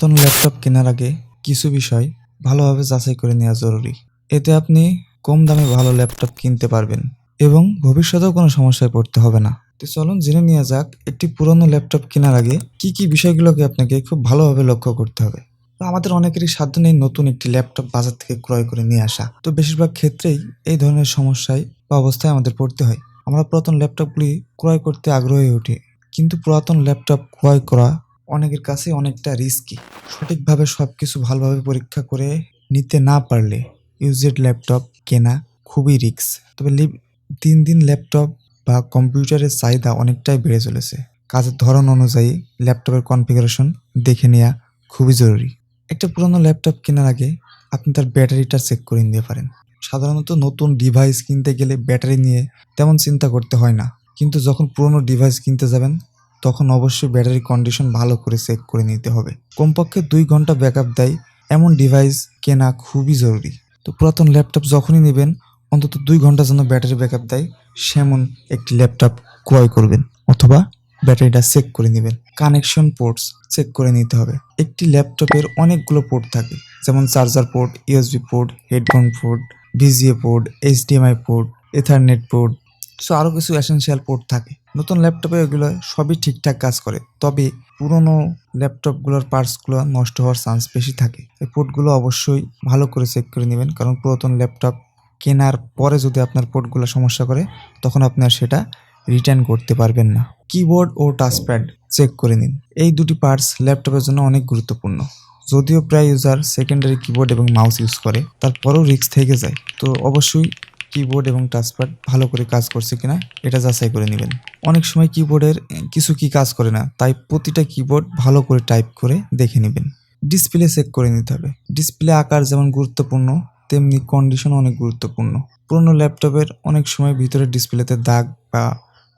পুরাতন ল্যাপটপ কেনার আগে কিছু বিষয় ভালোভাবে যাচাই করে নেওয়া জরুরি। এতে আপনি কম দামে ভালো ল্যাপটপ কিনতে পারবেন এবং ভবিষ্যতেও কোনো সমস্যায় পড়তে হবে না। তো চলুন জেনে নেওয়া যাক একটি পুরনো ল্যাপটপ কেনার আগে কি কি বিষয়গুলোকে আপনাকে খুব ভালোভাবে লক্ষ্য করতে হবে। তো আমাদের অনেকেরই সাধ্য নেই নতুন একটি ল্যাপটপ বাজার থেকে ক্রয় করে নিয়ে আসা। তো বেশিরভাগ ক্ষেত্রেই এই ধরনের সমস্যায় বা অবস্থায় আমাদের পড়তে হয়। আমরা পুরাতন ল্যাপটপগুলি ক্রয় করতে আগ্রহী উঠি কিন্তু পুরাতন ল্যাপটপ ক্রয় করা অনেকের কাছে অনেকটা রিস্কি সঠিকভাবে সব কিছু ভালোভাবে পরীক্ষা করে নিতে না পারলে ইউজেড ল্যাপটপ কেনা খুবই রিস্ক তবে দিন দিন ল্যাপটপ বা কম্পিউটারের চাহিদা অনেকটাই বেড়ে চলেছে। কাজের ধরন অনুযায়ী ল্যাপটপের কনফিগারেশন দেখে নেওয়া খুবই জরুরি। একটা পুরনো ল্যাপটপ কেনার আগে আপনি তার ব্যাটারিটা চেক করে নিতে পারেন। সাধারণত নতুন ডিভাইস কিনতে গেলে ব্যাটারি নিয়ে তেমন চিন্তা করতে হয় না। কিন্তু যখন পুরনো ডিভাইস কিনতে যাবেন তখন অবশ্যই ব্যাটারি কন্ডিশন ভালো করে চেক করে নিতে হবে। কমপক্ষে দুই ঘণ্টা ব্যাকআপ দেয়, এমন ডিভাইস কেনা খুবই জরুরি। তো পুরাতন ল্যাপটপ যখনই নেবেন, অন্তত দুই ঘণ্টার জন্য ব্যাটারি ব্যাকআপ দেয়, সেমন একটি ল্যাপটপ ক্রয় করবেন অথবা ব্যাটারিটা চেক করে নেবেন। কানেকশন পোর্টস চেক করে নিতে হবে। একটি ল্যাপটপের অনেকগুলো পোর্ট থাকে, যেমন charger port USB port headphone port VGA port HDMI port ethernet port so আরও কিছু এসেনশিয়াল পোর্ট থাকে। নতুন ল্যাপটপে এগুলো সবই ঠিকঠাক কাজ করে, তবে পুরনো ল্যাপটপগুলোর পার্টসগুলো নষ্ট হওয়ার চান্স বেশি থাকে। এই পোর্টগুলো অবশ্যই ভালো করে চেক করে নেবেন, কারণ পুরাতন ল্যাপটপ কেনার পরে যদি আপনার পোর্টগুলো সমস্যা করে, তখন আপনার সেটা রিটার্ন করতে পারবেন না। কিবোর্ড ও টাচপ্যাড চেক করে নিন। এই দুটি পার্টস ল্যাপটপের জন্য অনেক গুরুত্বপূর্ণ। যদিও প্রায় ইউজার সেকেন্ডারি কিবোর্ড এবং মাউস ইউজ করে, তারপরেও রিস্ক থেকে যায়। তো অবশ্যই কিবোর্ড এবং টাচপ্যাড ভালো করে কাজ করছে কিনা, এটা যাচাই করে নেবেন। অনেক সময় কিবোর্ডের কিছু কি কাজ করে না, তাই প্রতিটা কিবোর্ড ভালো করে টাইপ করে দেখে নেবেন। ডিসপ্লে চেক করে নিতে হবে। ডিসপ্লে আকার যেমন গুরুত্বপূর্ণ, তেমনি কন্ডিশন অনেক গুরুত্বপূর্ণ। পুরনো ল্যাপটপের অনেক সময় ভিতরে ডিসপ্লেতে দাগ বা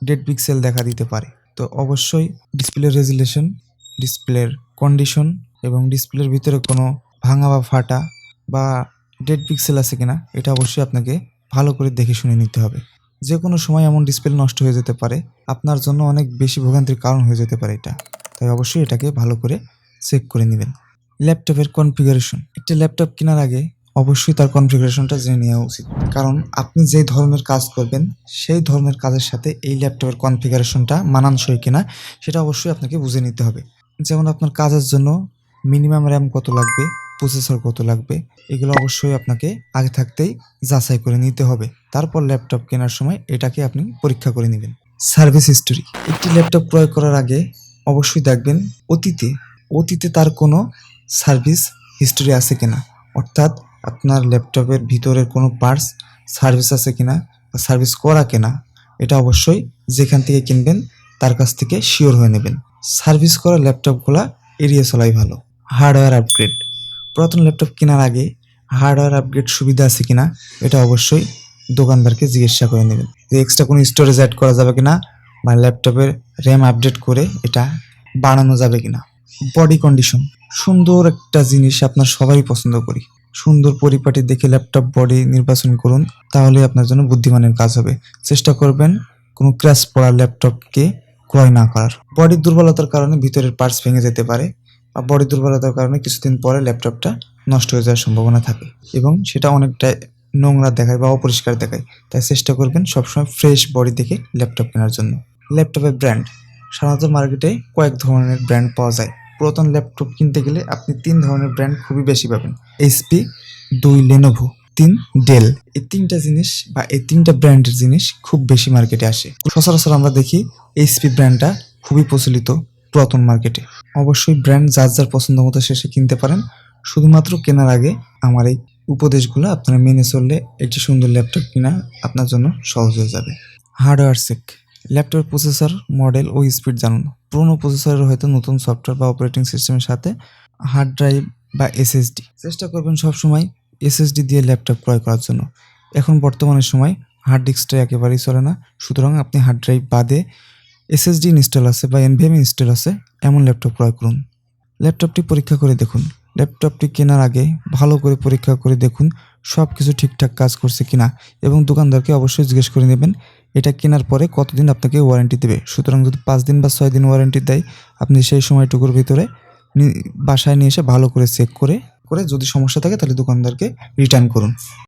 ডেড পিক্সেল দেখা দিতে পারে। তো অবশ্যই ডিসপ্লে রেজুলেশন ডিসপ্লের কন্ডিশন এবং ডিসপ্লের ভিতরে কোনো ভাঙা বা ফাটা বা ডেড পিক্সেল আছে কিনা, এটা অবশ্যই আপনাকে ভালো করে দেখে শুনে নিতে হবে। যে কোনো সময় এমন ডিসপ্লে নষ্ট হয়ে যেতে পারে। আপনার জন্য অনেক বেশি ভোগান্তির কারণ হয়ে যেতে পারে এটা। তাই অবশ্যই এটাকে ভালো করে চেক করে নেবেন। ল্যাপটপের কনফিগারেশন একটা ল্যাপটপ কেনার আগে অবশ্যই তার কনফিগারেশনটা জেনে নেওয়া উচিত। কারণ আপনি যে ধরনের কাজ করবেন, সেই ধরনের কাজের সাথে এই ল্যাপটপের কনফিগারেশনটা মানানসই কিনা, সেটা অবশ্যই আপনাকে বুঝে নিতে হবে। যেমন আপনার কাজের জন্য মিনিমাম র্যাম কত লাগবে? প্রসেসর কত লাগবে, এগুলো অবশ্যই আপনাকে আগে থাকতেই যাচাই করে নিতে হবে। তারপর ল্যাপটপ কেনার সময় এটাকে আপনি পরীক্ষা করে নেবেন। সার্ভিস হিস্টোরি একটি ল্যাপটপ ক্রয় করার আগে অবশ্যই দেখবেন অতীতে অতীতে তার কোনো সার্ভিস হিস্টোরি আছে কিনা। অর্থাৎ আপনার ল্যাপটপের ভিতরের কোনো পার্টস সার্ভিস আছে কিনা বা সার্ভিস করা কিনা, এটা অবশ্যই যেখান থেকে কিনবেন তার কাছ থেকে শিওর হয়ে নেবেন। সার্ভিস করা ল্যাপটপগুলা এড়িয়ে চলাই ভালো। হার্ডওয়্যার আপগ্রেড পুরাতন ল্যাপটপ কেনার আগে হার্ডওয়্যার আপগ্রেড সুবিধা আছে কিনা, এটা অবশ্যই দোকানদারকে জিজ্ঞাসা করে নেবেন। যে এক্সট্রা কোনো স্টোরেজ অ্যাড করা যাবে কিনা বা ল্যাপটপের র্যাম আপডেট করে এটা বাড়ানো যাবে কিনা। বডি কন্ডিশন সুন্দর একটা জিনিস আপনার সবাই পছন্দ করি। সুন্দর পরিপাটি দেখে ল্যাপটপ বডি নির্বাচন করুন, তাহলে আপনার জন্য বুদ্ধিমানের কাজ হবে। চেষ্টা করবেন কোনো ক্র্যাশ পড়া ল্যাপটপকে ক্রয় না করার। বডির দুর্বলতার কারণে ভিতরের পার্টস ভেঙে যেতে পারে। বডি দুর্বলতার কারণে কিছুদিন পরে ল্যাপটপটা নষ্ট হয়ে যাওয়ার সম্ভাবনা থাকে এবং সেটা অনেকটা নোংরা দেখায় বা অপরিষ্কার দেখায়। তাই চেষ্টা করবেন সবসময় ফ্রেশ বডি দেখে ল্যাপটপ কেনার জন্য। ল্যাপটপের ব্র্যান্ড সাধারণত মার্কেটে কয়েক ধরনের ব্র্যান্ড পাওয়া যায়। পুরাতন ল্যাপটপ কিনতে গেলে আপনি তিন ধরনের ব্র্যান্ড খুবই বেশি পাবেন। এইচপি দুই লেনোভো তিন ডেল এই তিনটা জিনিস বা এই তিনটা ব্র্যান্ডের জিনিস খুব বেশি মার্কেটে আসে। সচরাচর আমরা দেখি এইচপি ব্র্যান্ডটা খুবই প্রচলিত। পুরাতন মার্কেটে। অবশ্যই ব্র্যান্ড যার যার পছন্দ মতো শেষে কিনতে পারেন। শুধুমাত্র কেনার আগে আমার এই উপদেশগুলো আপনারা মেনে চললে একটি সুন্দর ল্যাপটপ কেনা আপনার জন্য সহজ হয়ে যাবে। Hardware check. ল্যাপটপের প্রসেসর, মডেল ও স্পিড জানুন। পুরনো প্রসেসরের হয়তো নতুন সফটওয়্যার বা অপারেটিং সিস্টেমের সাথে হার্ড ড্রাইভ বা এসএসডি। চেষ্টা করবেন সবসময় এসএসডি দিয়ে ল্যাপটপ ক্রয় করার জন্য। এখন বর্তমানের সময় হার্ড ডিস্কটা একেবারেই চলে না। সুতরাং আপনি হার্ড ড্রাইভ বাদে এসএসডি ইনস্টল আছে বা এনভিএম ইনস্টল আছে, এমন ল্যাপটপ ক্রয় করুন। ল্যাপটপটি পরীক্ষা করে দেখুন। ল্যাপটপটি কেনার আগে ভালো করে পরীক্ষা করে দেখুন সব কিছু ঠিকঠাক কাজ করছে কিনা এবং দোকানদারকে অবশ্যই জিজ্ঞেস করে নেবেন, এটা কেনার পরে কতদিন আপনাকে ওয়ারেন্টি দেবে। সুতরাং যদি পাঁচ দিন বা ছয় দিন ওয়ারেন্টি দেয়, আপনি সেই সময়টুকুর ভিতরে বাসায় নিয়ে এসে ভালো করে চেক করে করে যদি সমস্যা থাকে তাহলে দোকানদারকে রিটার্ন করুন।